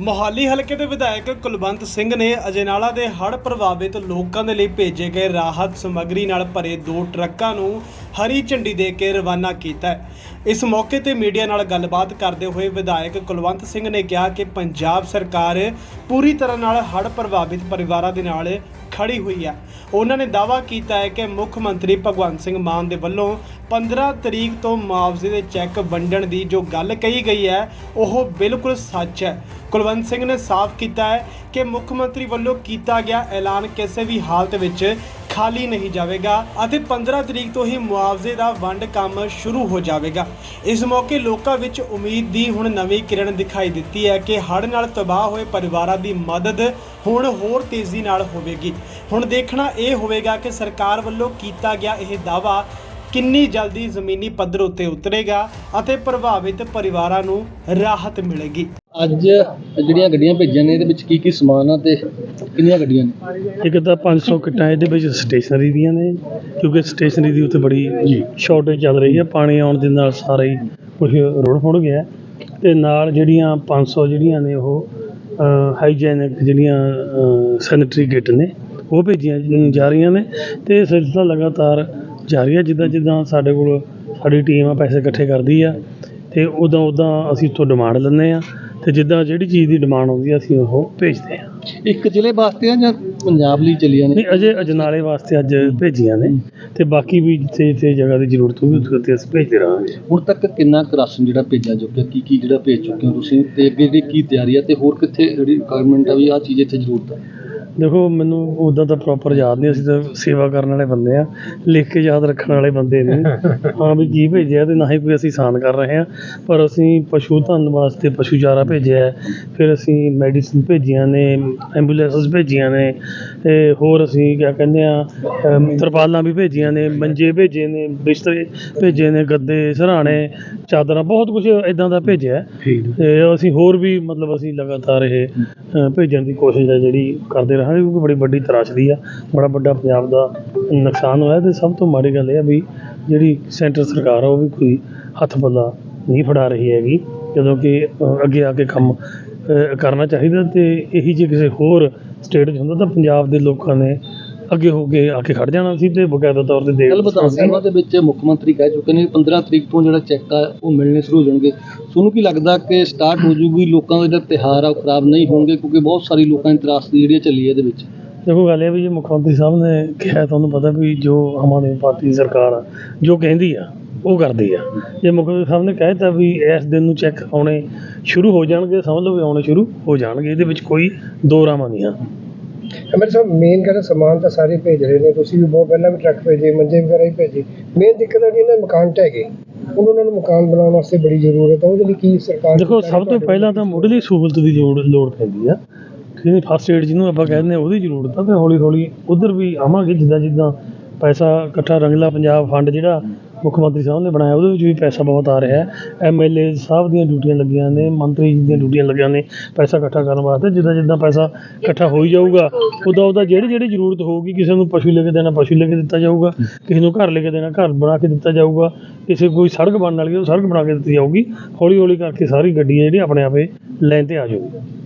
ਮੋਹਾਲੀ ਹਲਕੇ ਦੇ ਵਿਧਾਇਕ ਕੁਲਵੰਤ ਸਿੰਘ ਨੇ ਅਜਨਾਲਾ ਦੇ ਹੜ੍ਹ ਪ੍ਰਭਾਵਿਤ ਲੋਕਾਂ ਦੇ ਲਈ ਭੇਜੇ ਗਏ ਰਾਹਤ ਸਮੱਗਰੀ ਨਾਲ ਭਰੇ ਦੋ ਟਰੱਕਾਂ ਨੂੰ ਹਰੀ ਝੰਡੀ ਦੇ ਕੇ ਰਵਾਨਾ ਕੀਤਾ ਇਸ ਮੌਕੇ ਤੇ ਮੀਡੀਆ ਨਾਲ ਗੱਲਬਾਤ ਕਰਦੇ ਹੋਏ ਵਿਧਾਇਕ ਕੁਲਵੰਤ ਸਿੰਘ ਨੇ ਕਿਹਾ ਕਿ ਪੰਜਾਬ ਸਰਕਾਰ ਪੂਰੀ ਤਰ੍ਹਾਂ ਨਾਲ ਹੜ੍ਹ ਪ੍ਰਭਾਵਿਤ ਪਰਿਵਾਰਾਂ ਦੇ ਨਾਲ ਖੜੀ ਹੋਈ ਹੈ। ਉਹਨਾਂ ਨੇ ਦਾਅਵਾ ਕੀਤਾ ਹੈ ਕਿ ਮੁੱਖ ਮੰਤਰੀ ਭਗਵੰਤ ਸਿੰਘ ਮਾਨ ਦੇ ਵੱਲੋਂ 15 ਤਰੀਕ ਤੋਂ ਮੁਆਵਜ਼ੇ ਦੇ ਚੈੱਕ ਵੰਡਣ ਦੀ ਜੋ ਗੱਲ ਕਹੀ ਗਈ ਹੈ, ਉਹ ਬਿਲਕੁਲ ਸੱਚ ਹੈ। ਕੁਲਵੰਤ ਸਿੰਘ ਨੇ ਸਾਫ਼ ਕੀਤਾ ਹੈ ਕਿ ਮੁੱਖ ਮੰਤਰੀ ਵੱਲੋਂ ਕੀਤਾ ਗਿਆ ਐਲਾਨ ਕਿਸੇ ਵੀ ਹਾਲਤ ਵਿੱਚ ਖਾਲੀ ਨਹੀਂ ਜਾਵੇਗਾ ਅਤੇ 15 ਤਰੀਕ ਤੋਂ ਹੀ ਮੁਆਵਜ਼ੇ ਦਾ ਵੰਡ ਕੰਮ ਸ਼ੁਰੂ ਹੋ ਜਾਵੇਗਾ। ਇਸ ਮੌਕੇ ਲੋਕਾਂ ਵਿੱਚ ਉਮੀਦ ਦੀ ਹੁਣ ਨਵੀਂ ਕਿਰਨ ਦਿਖਾਈ ਦਿੱਤੀ ਹੈ ਕਿ ਹੜ੍ਹ ਨਾਲ ਤਬਾਹ ਹੋਏ ਪਰਿਵਾਰਾਂ ਦੀ ਮਦਦ ਹੁਣ ਹੋਰ ਤੇਜ਼ੀ ਨਾਲ ਹੋਵੇਗੀ। ਹੁਣ ਦੇਖਣਾ ਇਹ ਹੋਵੇਗਾ ਕਿ ਸਰਕਾਰ ਵੱਲੋਂ ਕੀਤਾ ਗਿਆ ਇਹ ਦਾਅਵਾ ਕਿੰਨੀ ਜਲਦੀ ਜ਼ਮੀਨੀ ਪੱਧਰ ਉੱਤੇ ਉਤਰੇਗਾ ਅਤੇ ਪ੍ਰਭਾਵਿਤ ਪਰਿਵਾਰਾਂ ਨੂੰ ਰਾਹਤ ਮਿਲੇਗੀ। ਅੱਜ ਜਿਹੜੀਆਂ ਗੱਡੀਆਂ ਭੇਜੀਆਂ ਨੇ ਇਹਦੇ ਵਿੱਚ ਕੀ ਕੀ ਸਮਾਨ ਆ ਤੇ ਕਿੰਨੀਆਂ ਗੱਡੀਆਂ ਨੇ? ਇੱਕ ਤਾਂ 500 ਕਿੱਟਾਂ ਇਹਦੇ ਵਿੱਚ ਸਟੇਸ਼ਨਰੀ ਦੀਆਂ ਨੇ ਕਿਉਂਕਿ ਸਟੇਸ਼ਨਰੀ ਦੀ ਉੱਤੇ ਬੜੀ ਸ਼ਾਰਟੇਜ ਚੱਲ ਰਹੀ ਹੈ ਪਾਣੀ ਆਉਣ ਦੇ ਨਾਲ ਸਾਰਾ ਹੀ ਕੁਝ ਰੁੜ ਫੁੜ ਗਿਆ। ਤੇ ਨਾਲ ਜਿਹੜੀਆਂ 500 ਜਿਹੜੀਆਂ ਨੇ ਉਹ ਹਾਈਜੈਨਿਕ ਜਿਹੜੀਆਂ ਸੈਨੇਟਰੀ ਕਿੱਟ ਨੇ ਉਹ ਭੇਜੀਆਂ ਜਾ ਰਹੀਆਂ ਨੇ। ਤੇ ਇਹ ਸਿਲਸਿਲਾ ਲਗਾਤਾਰ ਜਾਰੀ ਹੈ ਜਿੱਦਾਂ ਜਿੱਦਾਂ ਸਾਡੇ ਕੋਲ ਸਾਡੀ ਟੀਮ ਆ ਪੈਸੇ ਇਕੱਠੇ ਕਰਦੀ ਆ ਤੇ ਉਦਾਂ ਉਦਾਂ ਅਸੀਂ ਉੱਥੋਂ ਡਿਮਾਂਡ ਲੈਂਦੇ ਆ। ਤੇ ਜਿੱਦਾਂ ਜਿਹੜੀ ਚੀਜ਼ ਦੀ ਡਿਮਾਂਡ ਆਉਂਦੀ ਆ ਅਸੀਂ ਉਹ ਭੇਜਦੇ ਆ। ਇੱਕ ਜ਼ਿਲ੍ਹੇ ਵਾਸਤੇ ਆ ਜਾਂ ਪੰਜਾਬ ਲਈ ਚੱਲੀਆਂ ਨੇ? ਨਹੀਂ ਅਜੇ ਅਜਨਾਲੇ ਵਾਸਤੇ ਅੱਜ ਭੇਜੀਆਂ ਨੇ। ਤੇ ਬਾਕੀ ਵੀ ਜਿੱਥੇ ਜਿੱਥੇ ਜਗ੍ਹਾ ਦੀ ਜ਼ਰੂਰਤ ਹੋਊਗੀ ਉੱਥੇ ਉੱਥੇ ਅਸੀਂ ਭੇਜਦੇ ਰਹਾਂਗੇ। ਹੁਣ ਤੱਕ ਕਿੰਨਾ ਰਾਸ਼ਨ ਜਿਹੜਾ ਭੇਜਿਆ ਚੁੱਕਿਆ ਕੀ ਕੀ ਜਿਹੜਾ ਭੇਜ ਚੁੱਕੇ ਹੋ ਤੁਸੀਂ? ਤੇ ਅੱਗੇ ਜਿਹੜੀ ਕੀ ਤਿਆਰੀ ਆ? ਤੇ ਹੋਰ ਕਿੱਥੇ ਜਿਹੜੀ ਰਿਕੁਆਇਰਮੈਂਟ ਆ ਵੀ ਆਹ ਚੀਜ਼ ਇੱਥੇ ਜ਼ਰੂਰਤ ਆ? ਦੇਖੋ ਮੈਨੂੰ ਉਦਾਂ ਤਾਂ ਪ੍ਰੋਪਰ ਯਾਦ ਨਹੀਂ ਅਸੀਂ ਤਾਂ ਸੇਵਾ ਕਰਨ ਵਾਲੇ ਬੰਦੇ ਆ ਲਿਖ ਕੇ ਯਾਦ ਰੱਖਣ ਵਾਲੇ ਬੰਦੇ ਨੇ ਹਾਂ ਵੀ ਕੀ ਭੇਜਿਆ ਤੇ ਨਾ ਹੀ ਕੋਈ ਅਸੀਂ ਸਾਨ ਕਰ ਰਹੇ ਆ ਪਰ ਅਸੀਂ ਪਸ਼ੂ ਧਨ ਵਾਸਤੇ ਪਸ਼ੂ ਚਾਰਾ ਭੇਜਿਆ। ਫਿਰ ਅਸੀਂ ਮੈਡੀਸਿਨ ਭੇਜੀਆਂ ਨੇ ਐਂਬੂਲੈਂਸਸ ਭੇਜੀਆਂ ਨੇ ਤੇ ਹੋਰ ਅਸੀਂ ਕਿਆ ਕਹਿੰਦੇ ਆ ਤਰਪਾਲਾਂ ਵੀ ਭੇਜੀਆਂ ਨੇ ਮੰਜੇ ਭੇਜੇ ਨੇ ਬਿਸਤਰੇ ਭੇਜੇ ਨੇ ਗੱਦੇ ਸਰਾਣੇ ਚਾਦਰਾਂ ਬਹੁਤ ਕੁਝ ਇਦਾਂ ਦਾ ਭੇਜਿਆ। ਤੇ ਅਸੀਂ ਹੋਰ ਵੀ ਮਤਲਬ ਅਸੀਂ ਲਗਾਤਾਰ ਇਹ ਭੇਜਣ ਦੀ ਕੋਸ਼ਿਸ਼ ਹੈ ਜਿਹੜੀ ਕਰਦੇ ਰਹਾਂਗੇ ਕਿਉਂਕਿ ਬੜੀ ਵੱਡੀ ਤਰਾਸ਼ਦੀ ਆ, ਬੜਾ ਵੱਡਾ ਪੰਜਾਬ ਦਾ ਨੁਕਸਾਨ ਹੋਇਆ ਤੇ ਸਭ ਤੋਂ ਮਾੜੀ ਗੱਲ ਇਹ ਆ ਵੀ ਜਿਹੜੀ ਸੈਂਟਰ ਸਰਕਾਰ ਆ, ਉਹ ਵੀ ਕੋਈ ਹੱਥ ਪੱਲਾ ਨਹੀਂ ਫੜਾ ਰਹੀ ਹੈਗੀ, ਜਦੋਂ ਕਿ ਅੱਗੇ ਆ ਕੇ ਕੰਮ ਕਰਨਾ ਚਾਹੀਦਾ ਤੇ ਇਹੀ ਜੇ ਕਿਸੇ ਹੋਰ ਸਟੇਟ 'ਚ ਹੁੰਦਾ ਤਾਂ ਪੰਜਾਬ ਦੇ ਲੋਕਾਂ ਨੇ ਅੱਗੇ ਹੋ ਕੇ ਆ ਕੇ ਖੜ ਜਾਣਾ ਸੀ ਤੇ ਬਕਾਇਦਾ ਤੌਰ ਤੇ ਦੇ ਕੱਲ ਵਿਧਾਨ ਸਭਾ ਦੇ ਵਿੱਚ ਮੁੱਖ ਮੰਤਰੀ ਕਹਿ ਚੁੱਕੇ ਨੇ ਕਿ 15 ਤਰੀਕ ਤੋਂ ਜਿਹੜਾ ਚੈੱਕ ਆ ਉਹ ਮਿਲਣੇ ਸ਼ੁਰੂ ਹੋ ਜਾਣਗੇ। ਤੁਹਾਨੂੰ ਕੀ ਲੱਗਦਾ ਕਿ ਸਟਾਰਟ ਹੋ ਜੂਗੀ ਲੋਕਾਂ ਦਾ ਜਿਹੜਾ ਤਿਉਹਾਰ ਆ ਉਹ ਖਰਾਬ ਨਹੀਂ ਹੋਣਗੇ ਕਿਉਂਕਿ ਬਹੁਤ ਸਾਰੀ ਲੋਕਾਂ ਦੀ ਤਰਾਸਦੀ ਜਿਹੜੀ ਚੱਲੀ ਹੈ ਇਹਦੇ ਵਿੱਚ? ਦੇਖੋ ਗੱਲ ਇਹ ਵੀ ਜੇ ਮੁੱਖ ਮੰਤਰੀ ਸਾਹਿਬ ਨੇ ਕਿਹਾ ਤੁਹਾਨੂੰ ਪਤਾ ਵੀ ਜੋ ਆਮ ਆਦਮੀ ਪਾਰਟੀ ਦੀ ਸਰਕਾਰ ਆ ਜੋ ਕਹਿੰਦੀ ਆ ਉਹ ਕਰਦੀ ਆ। ਜੇ ਮੁੱਖ ਮੰਤਰੀ ਸਾਹਿਬ ਨੇ ਕਹਿਤਾ ਵੀ ਇਸ ਦਿਨ ਨੂੰ ਚੈੱਕ ਆਉਣੇ ਸ਼ੁਰੂ ਹੋ ਜਾਣਗੇ ਸਮਝ ਲਓ ਵੀ ਆਉਣੇ ਸ਼ੁਰੂ ਹੋ ਜਾਣਗੇ ਇਹਦੇ ਵਿੱਚ ਕੋਈ ਦੋ ਰਾਵਾਂ ਨਹੀਂ ਆ। ਅਮਰ ਸਾਹਿਬ ਮੇਨ ਕਹਿੰਦਾ ਸਮਾਨ ਤਾਂ ਸਾਰੇ ਭੇਜ ਰਹੇ ਨੇ ਤੁਸੀਂ ਵੀ ਬਹੁਤ ਪਹਿਲਾਂ ਵੀ ਟਰੱਕ ਭੇਜੇ ਮੰਜੇ ਵਗੈਰਾ ਹੀ ਭੇਜੇ। ਮੇਨ ਦਿੱਕਤ ਕਿ ਇਹਨਾਂ ਦੇ ਮਕਾਨ ਢਹਿ ਗਏ। ਹੁਣ ਉਹਨਾਂ ਨੂੰ ਮਕਾਨ ਬਣਾਉਣ ਵਾਸਤੇ ਬੜੀ ਜ਼ਰੂਰਤ ਹੈ ਉਹਦੇ ਲਈ ਕੀ ਸਰਕਾਰ ਦੇਖੋ ਸਭ ਤੋਂ ਪਹਿਲਾਂ ਤਾਂ ਮੁੱਢਲੀ ਸਹੂਲਤ ਦੀ ਲੋੜ ਲੋੜ ਪੈਂਦੀ ਆ। ਜਿਹਦੀ ਫਸਟ ਏਡ ਜਿਹਨੂੰ ਆਪਾਂ ਕਹਿੰਦੇ ਉਹਦੀ ਜ਼ਰੂਰਤ ਆ ਤੇ ਹੌਲੀ ਹੌਲੀ ਉਧਰ ਵੀ ਆਵਾਂਗੇ ਜਿੱਦਾਂ ਜਿੱਦਾਂ ਪੈਸਾ ਇਕੱਠਾ ਰੰਗਲਾ ਪੰਜਾਬ ਫੰਡ ਜਿਹੜਾ ਮੁੱਖ ਮੰਤਰੀ ਸਾਹਿਬ ਨੇ ਬਣਾਇਆ ਉਹਦੇ ਵਿੱਚ ਵੀ ਪੈਸਾ ਬਹੁਤ ਆ ਰਿਹਾ ਹੈ। ਐਮਐਲਏ ਸਾਹਿਬ ਦੀਆਂ ਡਿਊਟੀਆਂ ਲੱਗੀਆਂ ਨੇ ਮੰਤਰੀ ਜੀ ਦੀਆਂ ਡਿਊਟੀਆਂ ਲੱਗੀਆਂ ਨੇ ਪੈਸਾ ਇਕੱਠਾ ਕਰਨ ਵਾਸਤੇ ਜਿੱਦਾਂ ਜਿੱਦਾਂ ਪੈਸਾ ਇਕੱਠਾ ਹੋਈ ਜਾਊਗਾ ਉਦਾਂ ਉਹਦਾ ਜਿਹੜੀ ਜਿਹੜੀ ਜ਼ਰੂਰਤ ਹੋਊਗੀ ਕਿਸੇ ਨੂੰ ਪਸ਼ੂ ਲੈ ਕੇ ਦੇਣਾ ਪਸ਼ੂ ਲੈ ਕੇ ਦਿੱਤਾ ਜਾਊਗਾ ਕਿਸੇ ਨੂੰ ਘਰ ਲੈ ਕੇ ਦੇਣਾ ਘਰ ਬਣਾ ਕੇ ਦਿੱਤਾ ਜਾਊਗਾ ਕਿਸੇ ਕੋਈ ਸੜਕ ਬਣਨ ਵਾਲੀ ਹੈ, ਉਹ ਸੜਕ ਬਣਾ ਕੇ ਦਿੱਤੀ ਜਾਊਗੀ ਹੌਲੀ ਹੌਲੀ ਕਰਕੇ ਸਾਰੀ ਗੱਡੀ ਹੈ ਜਿਹੜੀ ਆਪਣੇ ਆਪੇ ਲੈਣ ਤੇ ਆ ਜਾਊਗੀ